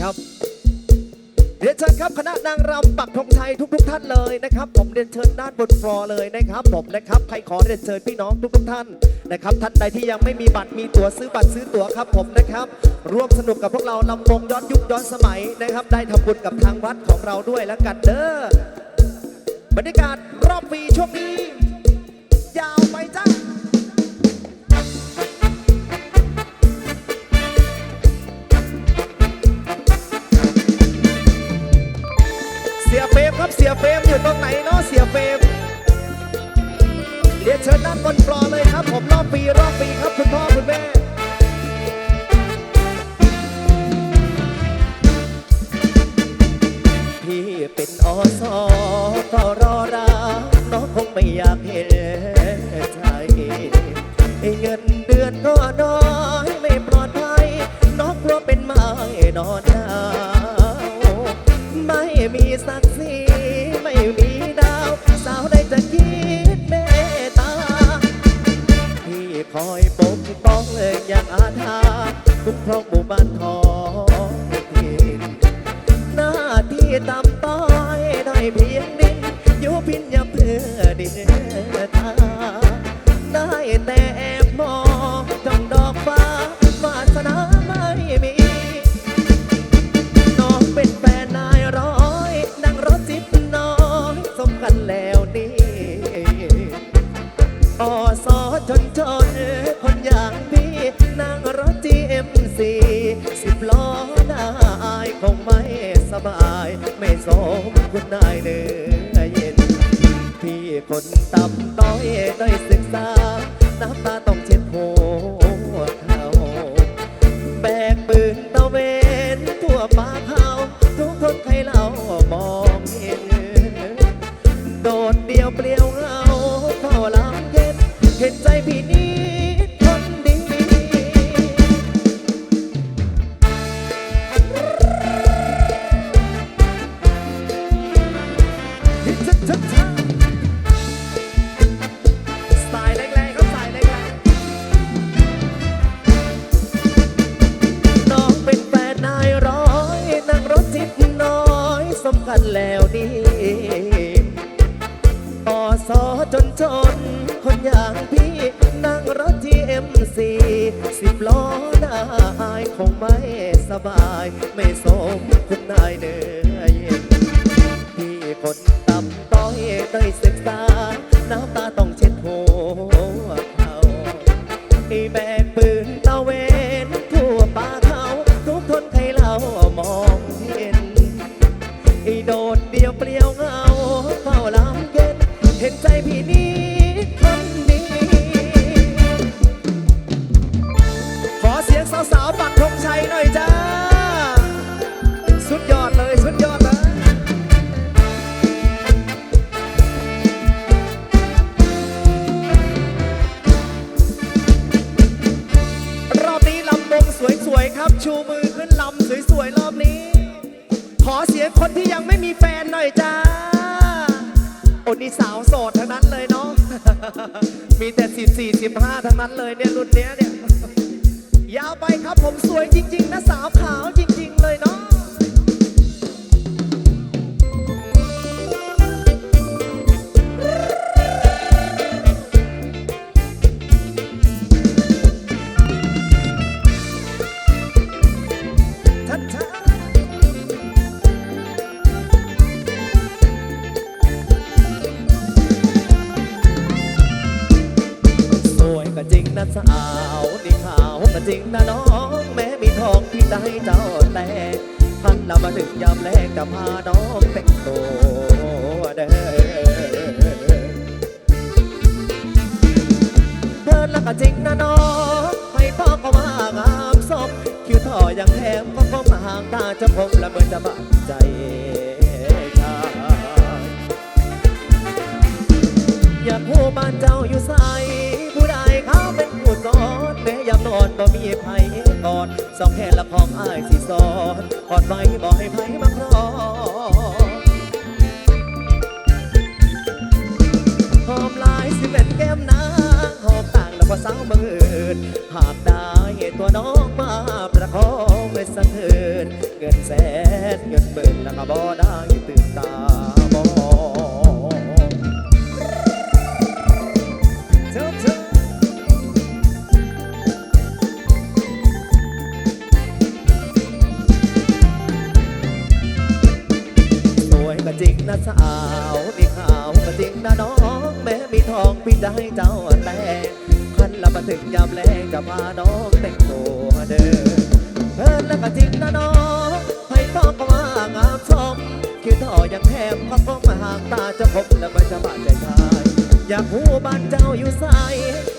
ครับเรียนเชิญครับคณะนางรำปักธงชัยทุกๆท่านเลยนะครับ ผมเรียนเชิญด้านบนฟลอร์เลยนะครับ ผมนะครับใครขอเรียนเชิญพี่น้องทุกๆท่านนะครับ ท่านใดที่ยังไม่มีบัตรมีตั๋วซื้อบัตรซื้อตั๋วครับผมนะครับ ร่วมสนุกกับพวกเราลำวงย้อนยุคย้อนสมัยนะครับ ได้ทำบุญกับทางวัดของเราด้วยแล้วกันเด้อบรรยากาศรอบปีช่วงนี้ ยาวไปจ้า เฟรมครับเสียเฟมอยู่ตรงไหนเนาะเสียเฟมเรียนเชิญด้านบนฟลอร์เลยครับ ผมรอบปีรอบปีครับคุณพ่อคุณแม่พี่เป็นอสอเฝ้ารอ สมคุณนายเนื้อเย็นพี่คนต่ำต้อยได้อย บาย ไ45ทั้งนั้นเลยเนี่ยรุ่นเนี้ยเนี่ย ยาวไปครับผมสวยจริง ๆ นะสาวขาว ยามแรกจะพาน้องแต่งตัวเด้อเดินแล้วก็จริงนะน้องให้พ่อก็มางามศพคิวท่อยังแถมก็คงมาห่างตาจะพงละเมินจะบาดใจอย่าผู้บ้านเจ้าอยู่ใสผู้ใดเขาเป็นผู้สอนแม้ยามนอนบ่มีไผกอด สองแขนละพร้อมอ้ายสิสอนกอดไว้บอกให้ไพ่มาครองหอมลายสิเป็นแก้มนางหอมต่างแล้วก็สาวมืดหากได้ตัวน้องมาประคองไม่สะเทือนเงินแสนเงินหมื่นแล้วก็บอได้ตื่นตาบ่ นะสาวนี่ขาวกระจริงนะน้อง แม่มีทองพี่จะให้เจ้าแต่งคันละมาถึงยามแรงจะพาน้องแต่งตัวเดินเอานและกระจริงนะน้องให้ท้องก็ว่างามชมคิดต่อยังแทบข้อก็มาห่างตาจะพบและมันจะบาดใจทายอยากหูบ้านเจ้าอยู่ใส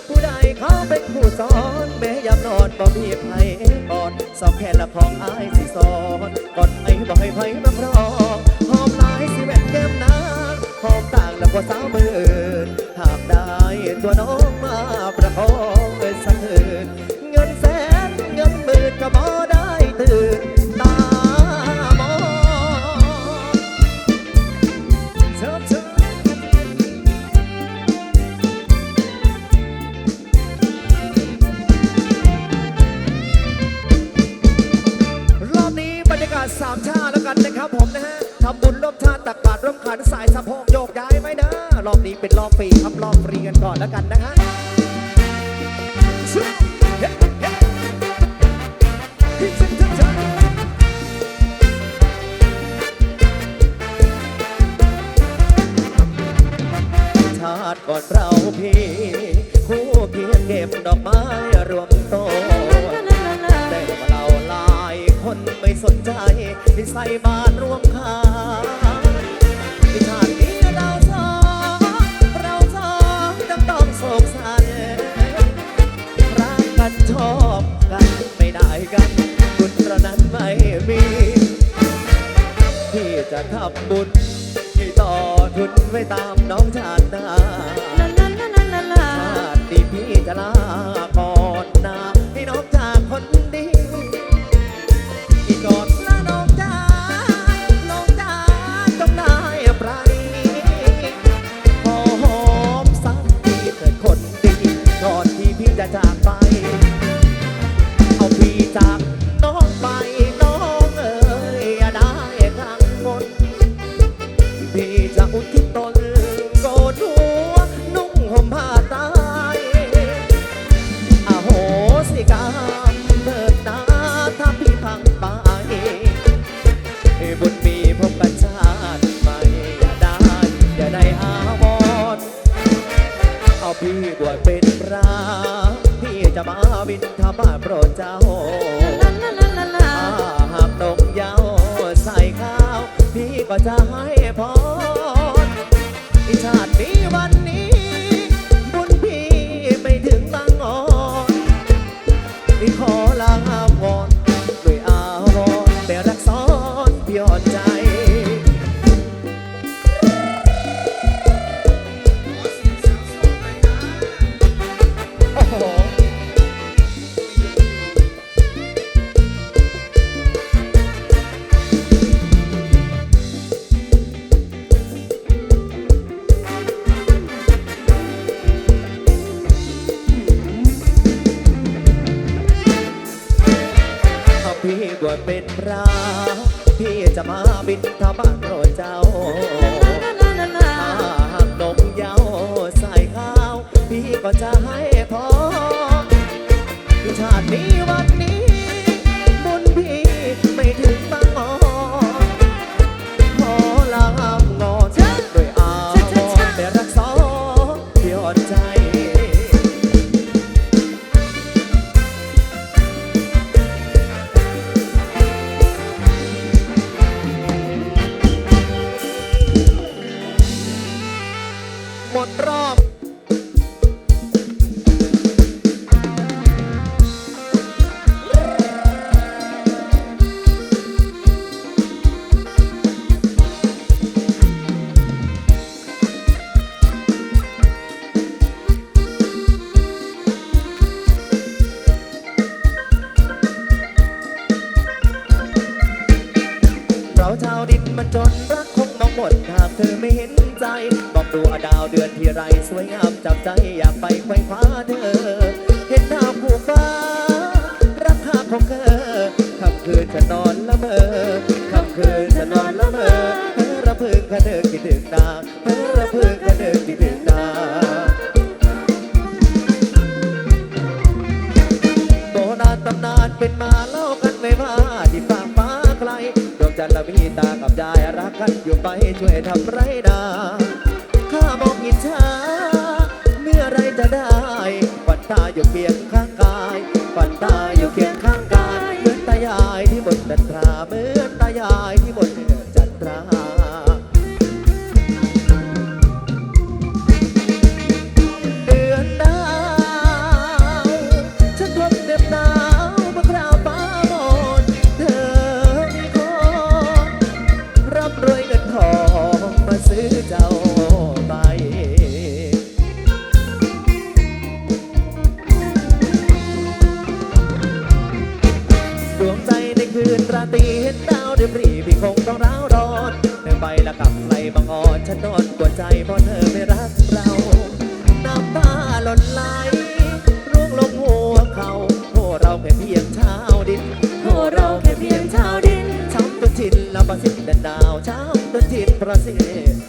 ผู้ใดเขาเป็นผู้สอนแม่ยามนอนบ่พี่ไผ่ก่อนสอบแค่ละของอายสิสอนก่อนไอ้บ่ให้ไผ่มาพร้อ รำขันสายสะโพกโยกย้ายไหมนะ รอบนี้เป็นรอบปีครับรอบฟรีกันก่อนแล้วกันนะฮะ บวชเป็นพระพี่จะมาบินธบาตโปรดเจ้าหากตกยาวใส่ข้าว พี่ก็จะให้พรอีชาตินี้วัน กว่าเป็นพระพี่จะมาบินทบาตโปรดเจ้า จันละวีตากับยายรักกันอยู่ไปช่วยทำไรดา ไปแล้วกับใครบางอ่อนฉันนอนปวดใจเพราะเธอไม่รักเรา น้ำตาหล่นไหลร่วงลงหัวเขาโทษเราแค่เพียงเช้าดินโทษเราแค่เพียงเช้าดินช้ำตัวทินแล้วประสิทธิ์ดนดาวช้ำตัวทินประสิทธิ์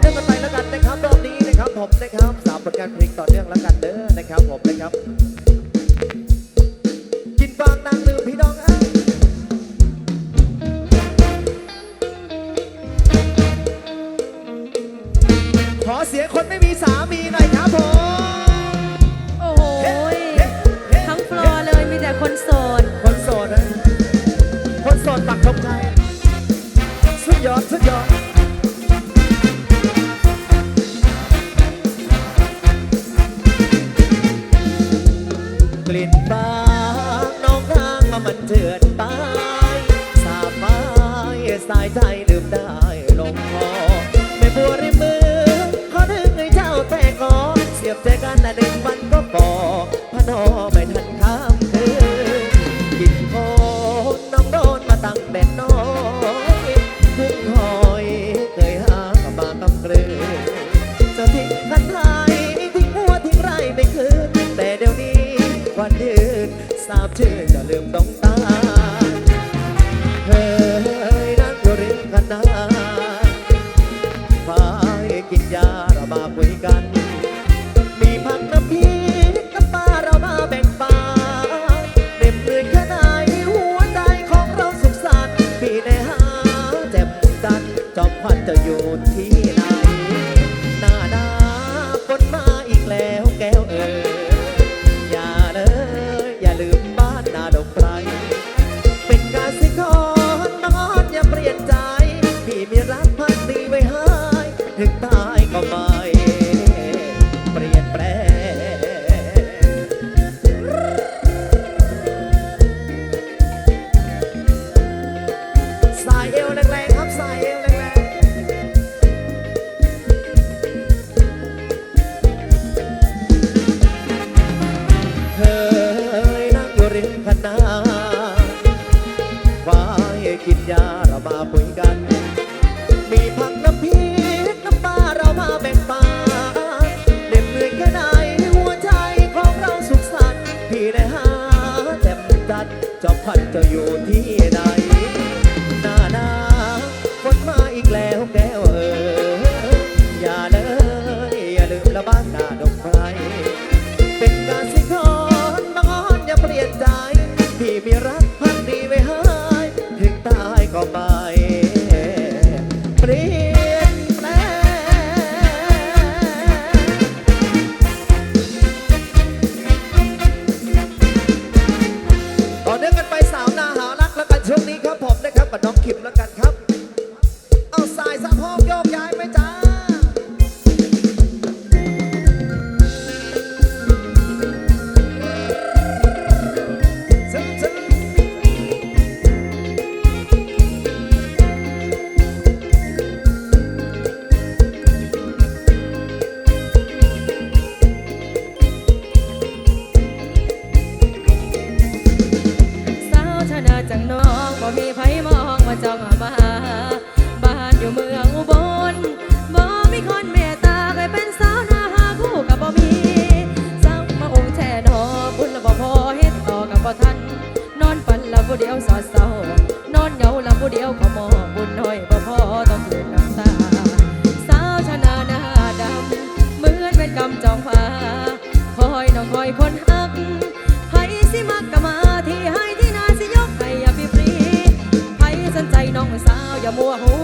เนื่องกันไปแล้วกันนะครับรอบนี้นะครับผมนะครับสามระกันเพลงต่อเนื่องแล้วกันเด้อนะครับผมนะครับ Take got พันจะอยู่ที่ boa roupa.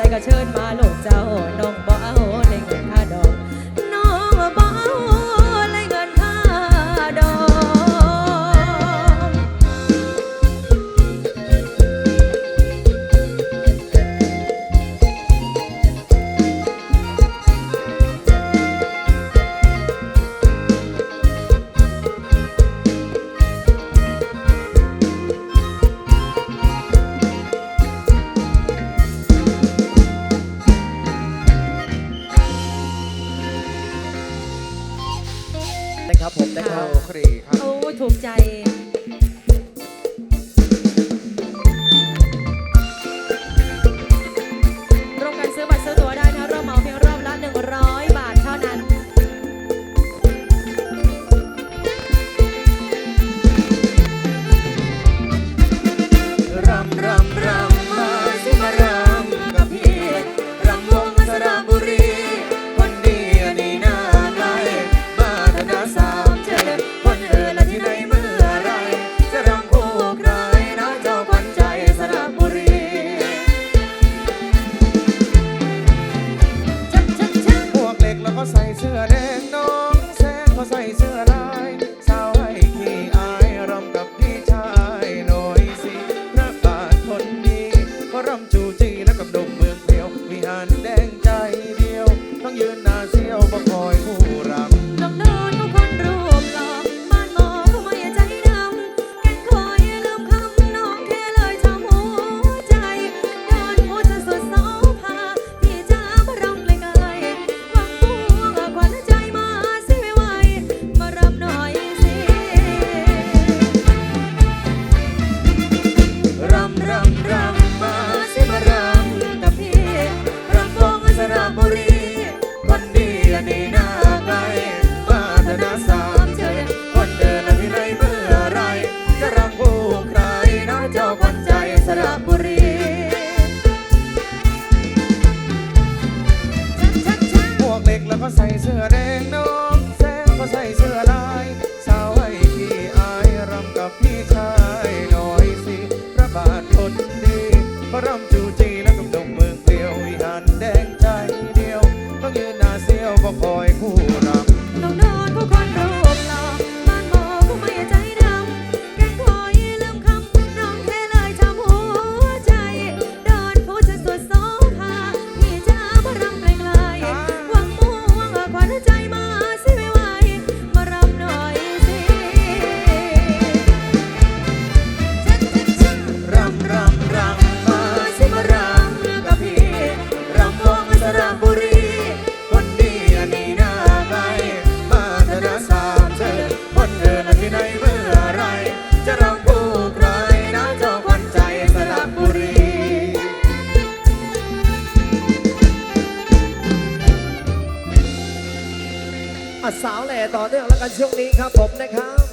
ใจก็เชิญมาโหลดเจ้าน้อง ต่อเนื่องแล้วกันช่วงนี้ครับผมนะครับ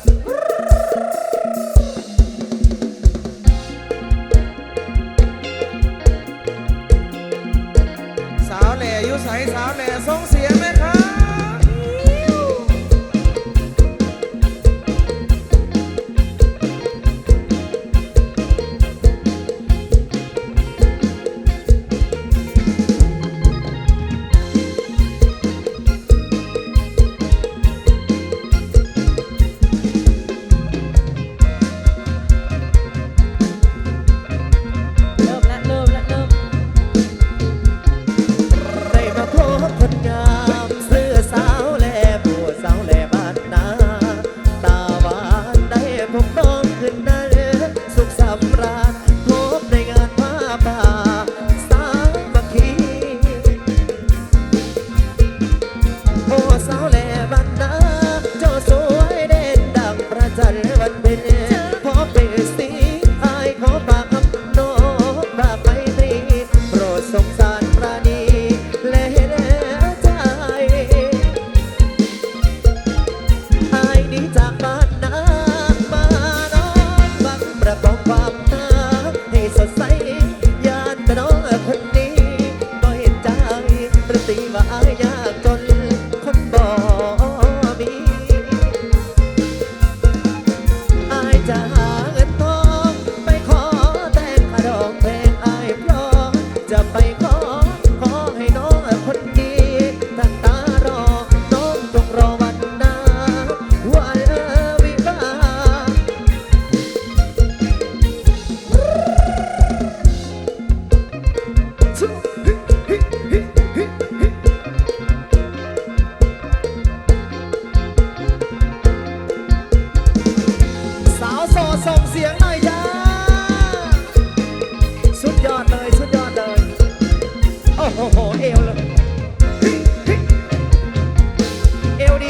Come on,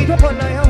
ทุกคนเลยครับ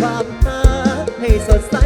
ความหาให้สดใส